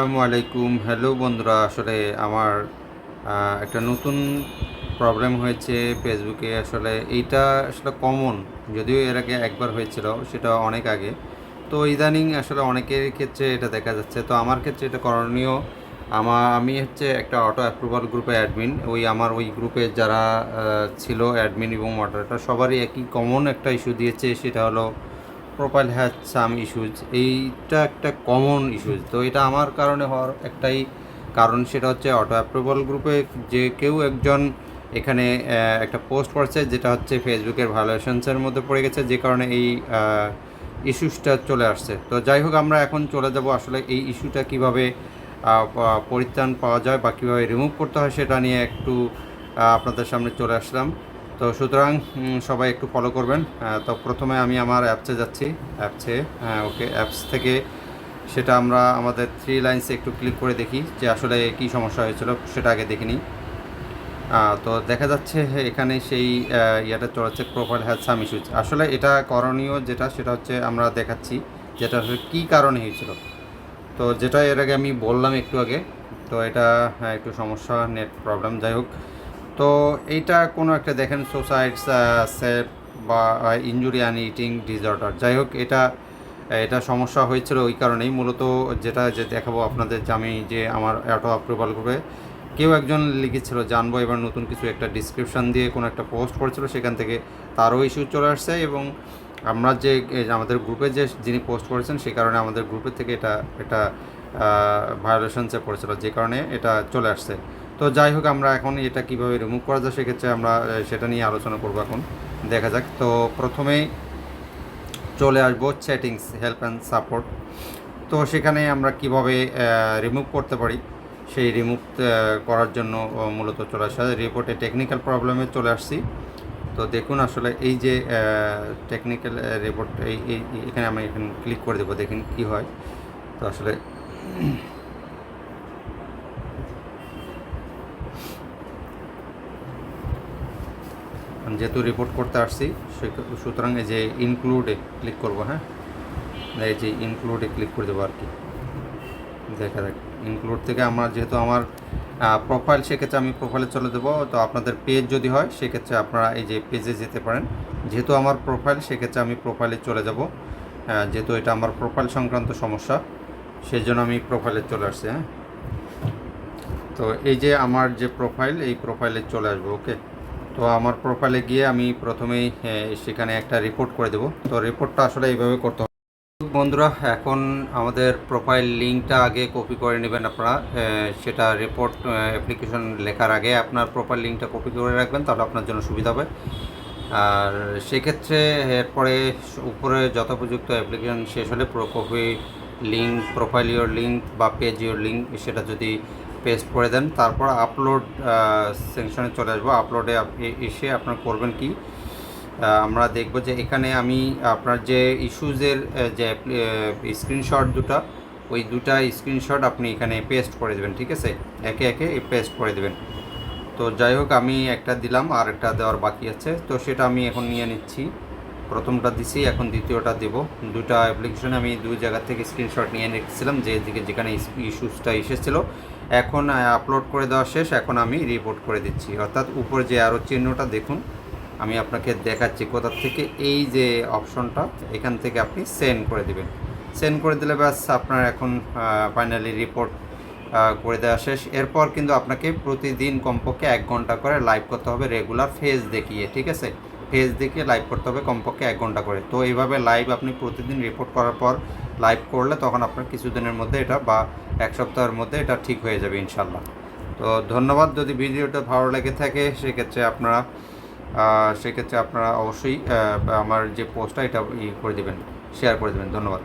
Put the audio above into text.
আসসালামু আলাইকুম। হ্যালো বন্ধুরা, আসলে আমার একটা নতুন প্রবলেম হয়েছে ফেসবুকে আসলে এইটা আসলে কমন যদিও এর আগে একবার হয়েছিল, সেটা অনেক আগে। তো ইদানিং আসলে অনেকের ক্ষেত্রে এটা দেখা যাচ্ছে। তো আমার ক্ষেত্রে এটা করণীয় আমার আমি হচ্ছে একটা অটো অ্যাপ্রুভাল গ্রুপে অ্যাডমিন ওই আমার ওই গ্রুপে যারা ছিল অ্যাডমিন এবং মডারেটর সবারই একই কমন একটা ইস্যু দিয়েছে, সেটা হলো প্রোফাইল হ্যাজ সাম ইস্যুজ এইটা একটা কমন ইস্যুজ তো এটা আমার কারণে হওয়ার একটাই কারণ, সেটা হচ্ছে অটো অ্যাপ্রুভাল গ্রুপে যে কেউ একজন এখানে একটা পোস্ট করছে যেটা হচ্ছে ফেসবুকের ভায়োলেশনসের মধ্যে পড়ে গেছে, যে কারণে এই ইস্যুসটা চলে আসছে। তো যাই হোক, আমরা এখন চলে যাব আসলে এই ইস্যুটা কীভাবে পরিত্রাণ পাওয়া যায় বা কীভাবে রিমুভ করতে হয় সেটা নিয়ে একটু আপনাদের সামনে চলে আসলাম। তো সুতরাং সবাই একটু ফলো করবেন। তো প্রথমে আমি আমার অ্যাপসে যাচ্ছি। অ্যাপসে হ্যাঁ ওকে অ্যাপস থেকে সেটা আমরা আমাদের থ্রি লাইন্সে একটু ক্লিক করে দেখি যে আসলে কী সমস্যা হয়েছিল, সেটা আগে দেখিনি তো দেখা যাচ্ছে এখানে সেই ইয়েটা চলেছে প্রোফাইল হ্যাজ সাম ইস্যুজ আসলে এটা করণীয় যেটা, সেটা হচ্ছে আমরা দেখাচ্ছি যেটা আসলে কী কারণে হয়েছিল। তো যেটা এর আগে আমি বললাম একটু আগে, তো এটা একটু সমস্যা নেট প্রবলেম যাই হোক তো এইটা কোনো একটা দেখেন সোসাইডস সেট বা ইঞ্জুরি অ্যান্ড ইটিং ডিসঅর্ডার যাই হোক, এটা এটা সমস্যা হয়েছিল ওই কারণেই। মূলত যেটা যে দেখাবো আপনাদের যে আমি যে আমার অটো অ্যাপ্রুভাল করে কেউ একজন লিখেছিল, জানব এবার নতুন কিছু একটা ডিসক্রিপশন দিয়ে কোনো একটা পোস্ট করেছিল, সেখান থেকে তারও ইস্যু চলে আসছে এবং আমরা যে আমাদের গ্রুপে যে যিনি পোস্ট করেছেন সেই কারণে আমাদের গ্রুপের থেকে এটা একটা ভায়োলেশনসে পড়েছিল, যে কারণে এটা চলে আসছে। তো যাই হোক, আমরা এখন এটা কীভাবে রিমুভ করা যায় সেক্ষেত্রে আমরা সেটা নিয়ে আলোচনা করব এখন। দেখা যাক। তো প্রথমেই চলে আসব সেটিংস হেল্প অ্যান্ড সাপোর্ট তো সেখানে আমরা কীভাবে রিমুভ করতে পারি? সেই রিমুভ করার জন্য মূলত চলে আসা। রিপোর্টে টেকনিক্যাল প্রবলেমে চলে আসছি। তো দেখুন আসলে এই যে টেকনিক্যাল রিপোর্ট এই এই, এখানে আমি এখানে ক্লিক করে দেবো, দেখুন কি হয়। তো আসলে যেহেতু রিপোর্ট করতে আসছি সুতরাং এই যে ইনক্লুডে ক্লিক করব হ্যাঁ? এই যে ইনক্লুডে ক্লিক করে দেবো আর কি। দেখা যাক। ইনক্লুড থেকে আমার যেহেতু আমার প্রোফাইল সেক্ষেত্রে আমি প্রোফাইলে চলে দেবো। তো আপনাদের পেজ যদি হয়, সেক্ষেত্রে আপনারা এই যে পেজে যেতে পারেন। যেহেতু আমার প্রোফাইল সেক্ষেত্রে আমি প্রোফাইলে চলে যাব। যেহেতু এটা আমার প্রোফাইল সংক্রান্ত সমস্যা সেই জন্য আমি প্রোফাইলে চলে আসছি হ্যাঁ? তো এই যে আমার যে প্রোফাইল এই প্রোফাইলে চলে আসব ওকে তো আমার প্রোফাইলে গিয়ে আমি প্রথমেই সেখানে একটা রিপোর্ট করে দেবো। তো রিপোর্টটা আসলে এইভাবে করতে হবে। বন্ধুরা, এখন আমাদের প্রোফাইল লিঙ্কটা আগে কপি করে নেবেন আপনারা। সেটা রিপোর্ট অ্যাপ্লিকেশন লেখার আগে আপনার প্রোফাইল লিঙ্কটা কপি করে রাখবেন, তাহলে আপনার জন্য সুবিধা হবে। আর সেক্ষেত্রে এরপরে উপরে যথোপযুক্ত অ্যাপ্লিকেশন শেষ হলে পুরো copy link profile your link বা পেজ ইওর লিঙ্ক সেটা যদি পেস্ট করে দেন, তারপর আপলোড সেকশনে চলে আসব। আপলোডে এসে আপনার করবেন কি? আমরা দেখব যে এখানে আমি আপনার যে ইস্যুজের যে স্ক্রিনশট দুটা, ওই দুটা স্ক্রিনশট আপনি এখানে পেস্ট করে দেবেন, ঠিক আছে? একে একে পেস্ট করে দেবেন। তো যাই হোক, আমি একটা দিলাম, আর একটা দেওয়ার বাকি আছে। তো সেটা আমি এখন নিয়ে নিচ্ছি। প্রথমটা দিছি, এখন দ্বিতীয়টা দেব। দুটা অ্যাপ্লিকেশনে আমি দুই জায়গা থেকে স্ক্রিনশট নিয়ে রেখেছিলাম যে যেখানে ইস্যুসটা এসেছিল। এখন আপলোড করে দেওয়া শেষ, এখন আমি রিপোর্ট করে দিচ্ছি। অর্থাৎ উপর যে আরও চিহ্নটা, দেখুন, আমি আপনাকে দেখাচ্ছি কোথা থেকে এই যে অপশনটা এখান থেকে আপনি সেন্ড করে দিবেন। সেন্ড করে দিলে ব্যাস আপনার এখন ফাইনালি রিপোর্ট করে দেওয়া শেষ। এরপর কিন্তু আপনাকে প্রতিদিন কমপক্ষে এক ঘণ্টা করে লাইভ করতে হবে রেগুলার ফেজ দেখিয়ে, ঠিক আছে? ফেজ দেখে লাইভ করতে হবে কমপক্ষে এক ঘণ্টা করে। তো এইভাবে লাইভ আপনি প্রতিদিন রিপোর্ট করার পর লাইভ করলে তখন আপনার কিছুদিনের মধ্যে এটা বা এক সপ্তাহের মধ্যে এটা ঠিক হয়ে যাবে ইনশাল্লাহ তো ধন্যবাদ, যদি ভিডিওটা ভালো লেগে থাকে সেক্ষেত্রে আপনারা সেক্ষেত্রে আপনারা অবশ্যই আমার যে পোস্টটা এটা ই করে দেবেন শেয়ার করে দেবেন। ধন্যবাদ।